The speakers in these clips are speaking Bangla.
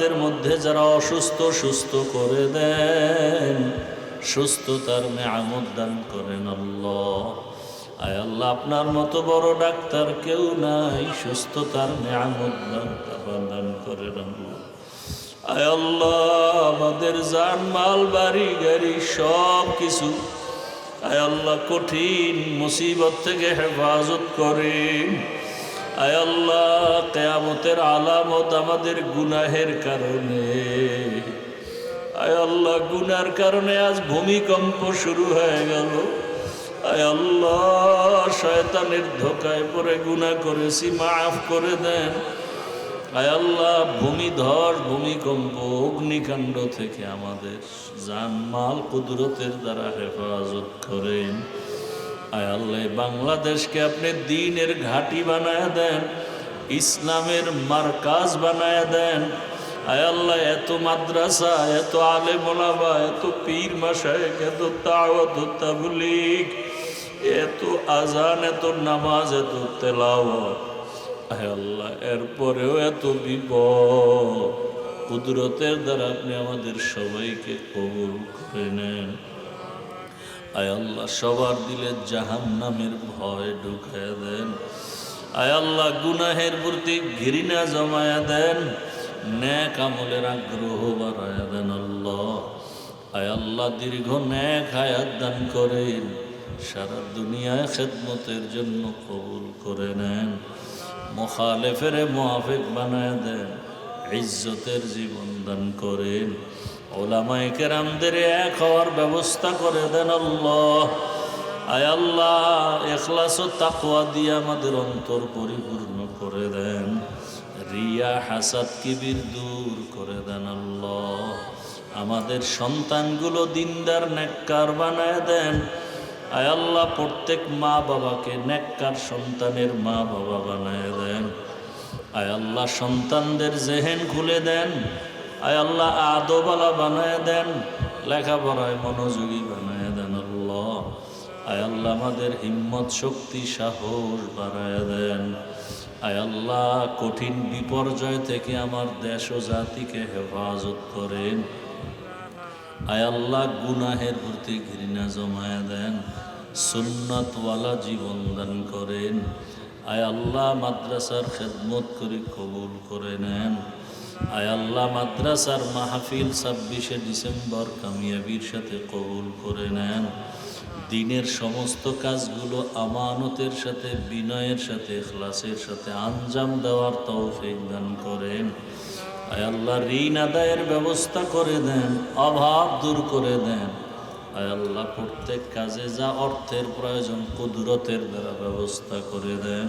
আমাদের মধ্যে যারা অসুস্থ, সুস্থ করে দেন। সুস্থতার নেয়ামত দান করেন আল্লাহ। আয় আল্লাহ, আপনার মতো বড় ডাক্তার কেউ নাই। সুস্থতার নেয়ামত দান দান করেন আল্লাহ। আয় আল্লাহ, আমাদের জান মাল, বাড়ি, গাড়ি, সব কিছু। আয় আল্লাহ, কঠিন মুসিবত থেকে হেফাজত করেন। আল্লাহ, কেয়ামতের আলামত আমাদের গুনাহের কারণে। আয় আল্লাহ, গুনার কারণে আজ ভূমিকম্প শুরু হয়ে গেল। আয় আল্লাহ, শয়তানের ধোকায় পরে গুনাহ করেছি, মাফ করে দেন। আয় আল্লাহ, ভূমিধর, ভূমিকম্প, অগ্নিকাণ্ড থেকে আমাদের জানমাল কুদরতের দ্বারা হেফাজত করেন। আয় আল্লাহ বাংলাদেশকে আপনি দিনের ঘাঁটি বানায় দেন, ইসলামের মার্কাজ বানায় দেন। আয় আল্লাহ এত মাদ্রাসা, এত আলে মোলাবা এত পীর মাসায়েক এত তাওয়াত এত আজান, এত নামাজ, এত তেলাওয়াত। আয় আল্লাহ এরপরেও এত বিপদ। কুদরতের দ্বারা আপনি আমাদের সবাইকে কবুল করে নেন। আয় আল্লাহ, সবার দিলে জাহান নামের ভয় ঢুকায় দেন। আয় আল্লাহ, গুনাহের প্রতি ঘৃণা জমায়া দেন। ন্যাক আমলের আগ্রহ বাড়ায়া দেন আল্লাহ। আয় আল্লাহ, দীর্ঘ ন্যাক হায়াত দান করেন। সারা দুনিয়ায় খেদমতের জন্য কবুল করে নেন। মোখালেফের মোহাফেক বানায় দেন। ইজ্জতের জীবন দান করেন। ওলামাই কেরামদের এক হওয়ার ব্যবস্থা করে দেন আল্লাহ। আয় আল্লাহ, এখলাস ও তাকওয়া দিয়ে আমাদের অন্তর পরিপূর্ণ করে দেন। রিয়া হাসাদ কিবির দূর করে দেন আল্লাহ। আমাদের সন্তানগুলো দিনদার নেককার বানায় দেন। আয় আল্লাহ, প্রত্যেক মা বাবাকে নেককার সন্তানের মা বাবা বানায় দেন। আয় আল্লাহ, সন্তানদের জেহেন খুলে দেন। আয় আল্লাহ আদোবালা বানায় দেন, লেখাপড়ায় মনোযোগী বানায় দেন আল্লাহ। আয় আল্লাহ আমাদের হিম্মত, শক্তি, সাহস বাড়ায় দেন। আয় আল্লাহ কঠিন বিপর্যয় থেকে আমার দেশ ও জাতিকে হেফাজত করেন। আয় আল্লাহ গুনাহের প্রতি ঘৃণা জমায়া দেন, সুন্নাতওয়ালা জীবন দান করেন। আয় আল্লাহ মাদ্রাসার খেদমত করে কবুল করে নেন। আয় আল্লাহ মাদ্রাসার মাহফিল ছাব্বিশে ডিসেম্বর কামিয়াবির সাথে কবুল করে নেন। দিনের সমস্ত কাজগুলো আমানতের সাথে, বিনয়ের সাথে ক্লাসের সাথে আঞ্জাম দেওয়ার তৌফিক দান করেন। আয় আল্লাহ ঋণ আদায়ের ব্যবস্থা করে দেন, অভাব দূর করে দেন। আয় আল্লাহ প্রত্যেক কাজে যা অর্থের প্রয়োজন, কুদরতের দ্বারা ব্যবস্থা করে দেন।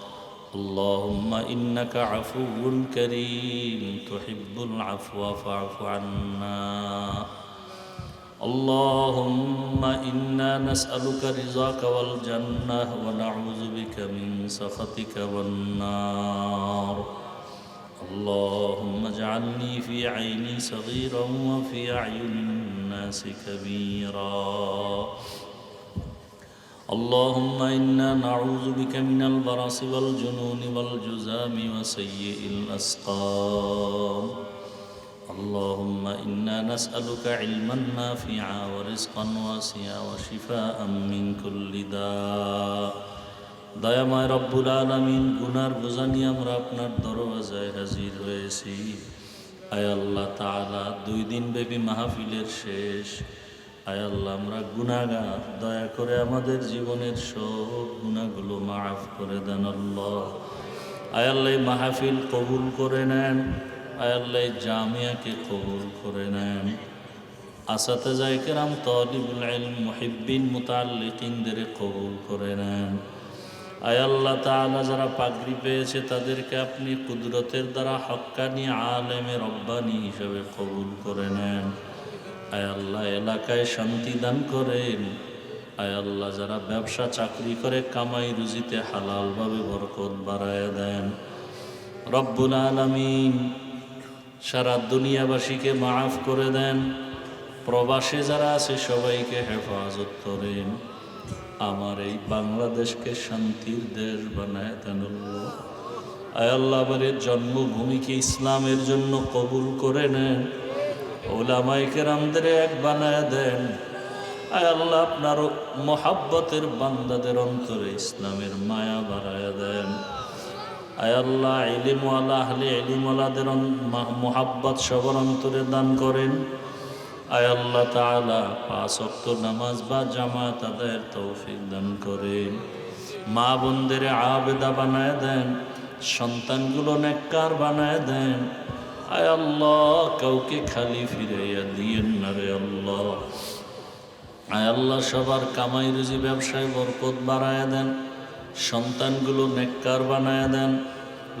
اللهم إنك عفو كريم تحب العفو فاعف عنا. اللهم إنا نسألك رضاك والجنة ونعوذ بك من سخطك والنار. اللهم اجعلني في عيني صغيرا وفي أعين الناس كبيرا. اللهم إنا نعوذ بك من البرص والجنون والجزام وسيء الأسقام اللهم إنا نسألك علما نافعا ورزقا واسعا وشفاء من كل داء দয়াময় রব্বুল আলমিন গুনার বোঝানি আমরা আপনার দরওয়াজায় হাজির হয়েছি আয় আল্লাহ তাআলা দুই দিন ব্যাপী মাহফিলের শেষ আয় আল্লাহ, আমরা গুনাগার দয়া করে আমাদের জীবনের সব গুণাগুলো মাফ করে দেন আল্লাহ। আয় আল্লাহ মাহফিল কবুল করে নেন। আয় আল্লাহ জামিয়াকে কবুল করে নেন। আসাতে যায় কেরাম তলিবুল ইলম, মুহিব্বিন, মুতাল্লিকিনদের কবুল করে নেন। আয় আল্লাহ তাআলা, যারা পাগড়ি পেয়েছে, তাদেরকে আপনি কুদরতের দ্বারা হক্কানি আলেমে রব্বানি হিসাবে কবুল করে নেন। আয় আল্লাহ এলাকায় শান্তি দান করেন। আয় আল্লাহ যারা ব্যবসা, চাকরি করে, কামাই রুজিতে হালালভাবে বরকত বাড়ায় দেন। রব্বুল আলমিন সারা দুনিয়াবাসীকে মাফ করে দেন। প্রবাসে যারা আছে, সবাইকে হেফাজত করেন। আমার এই বাংলাদেশকে শান্তির দেশ বানায় দেন। আয় আল্লাহ জন্মভূমিকে ইসলামের জন্য কবুল করে নেন। ওলামাইকে রামদের এক বানায় দেন। আয় আল্লাহ আপনার মহাব্বতের বান্দাদের অন্তরে ইসলামের মায়া বাড়ায় দেন। আয় আল্লাহ ইলিমওয়ালা, আহলে ইলিমওয়ালাদের মোহাব্বত সবর অন্তরে দান করেন। আয় আল্লাহ তাআলা পাঁচ অক্ত নামাজ বা জামাত আদায়ের তৌফিক দান করেন। মা বোনদের আবেদা বানায় দেন। সন্তানগুলো নেককার বানায় দেন। আয় আল্লাহ, কাউকে খালি ফিরাইয়া দিয়েন না রে আল্লাহ। আয় আল্লাহ, সবার কামাই রুজি ব্যবসায় বরকত বাড়ায় দেন, সন্তানগুলো নেককার বানায় দেন,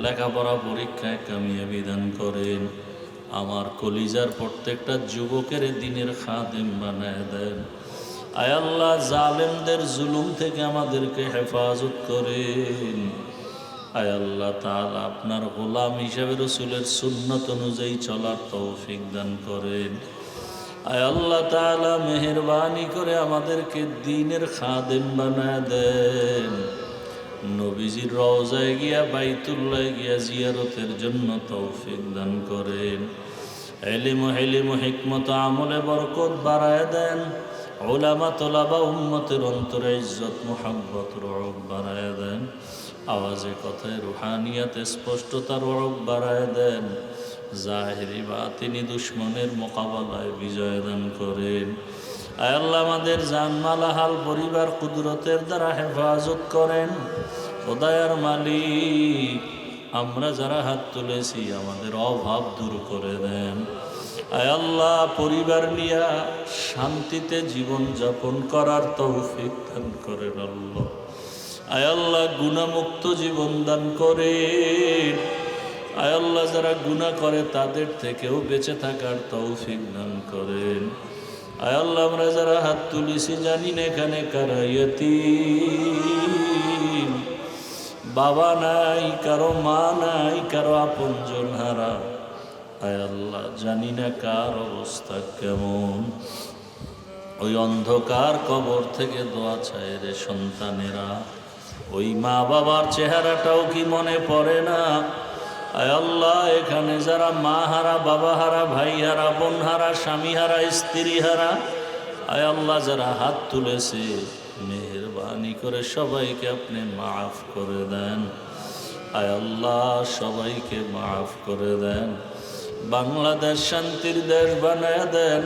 লেখাপড়া পরীক্ষায় কামিয়াবি দান করেন, আমার কলিজার প্রত্যেকটা যুবকের দিনের খাদেম বানায় দেন। আয় আল্লাহ, জালেমদের জুলুম থেকে আমাদেরকে হেফাজত করেন। আয় আল্লাহ তাআলা, আপনার গোলাম হিসেবে রসুলের সুন্নত অনুযায়ী চলার তৌফিক দান করেন। আয় আল্লাহ তাআলা, মেহরবানি করে আমাদেরকে দিনের খাদেম বানায় দেন। নবীজির রওজায় গিয়া, বাইতুল্লাহ গিয়া জিয়ারতের জন্য তৌফিক দান করেন। এলিম হেলিম হিকমত আমলে বরকত বাড়ায় দেন। ওলামা তোলাবা উম্মতের অন্তরে ইজ্জত, মোহাব্বত রব বাড়ায় দেন। আওয়াজে কথায় রুহানিয়াতে স্পষ্টতার রব বাড়ায় দেন। জাহেরি বা তিনি দুশ্মনের মোকাবেলায় বিজয় দান করেন। আয় আল্লাহ আমাদের জানমালা হাল, পরিবার, কুদরতের দ্বারা হেফাজত করেন। খোদায়ার মালিক, আমরা যারা হাত তুলেছি, আমাদের অভাব দূর করে দেন। আয় আল্লাহ, পরিবার নিয়া শান্তিতে জীবন যাপন করার তৌফিক দান করেন আল্লাহ। আয় আল্লাহ গুণামুক্ত জীবন দান করেন আয় আল্লাহ যারা গুণা করে, তাদের থেকেও বেঁচে থাকার তৌফিক দান করেন। আয় আল্লাহ, আমরা যারা হাত তুলেছি, জানি না এখানে কারাইয়াতি বাবা নাই, কারও মা নাই, কারও আপনজন হারা। আয় আল্লাহ, জানি না কার অবস্থা কেমন। ওই অন্ধকার কবর থেকে দোয়া চায় রে সন্তানেরা। ওই মা বাবার চেহারাটাও কি মনে পড়ে না? আয় আল্লাহ, এখানে যারা মা হারা, বাবা হারা, ভাই হারা, বোন হারা, স্বামী হারা, স্ত্রী হারা, আয় আল্লাহ, যারা হাত তুলেছে, মেহরবানি করে সবাইকে আপনি মাফ করে দেন। আয় আল্লাহ, সবাইকে মাফ করে দেন। বাংলাদেশ শান্তির দেশ বানায় দেন।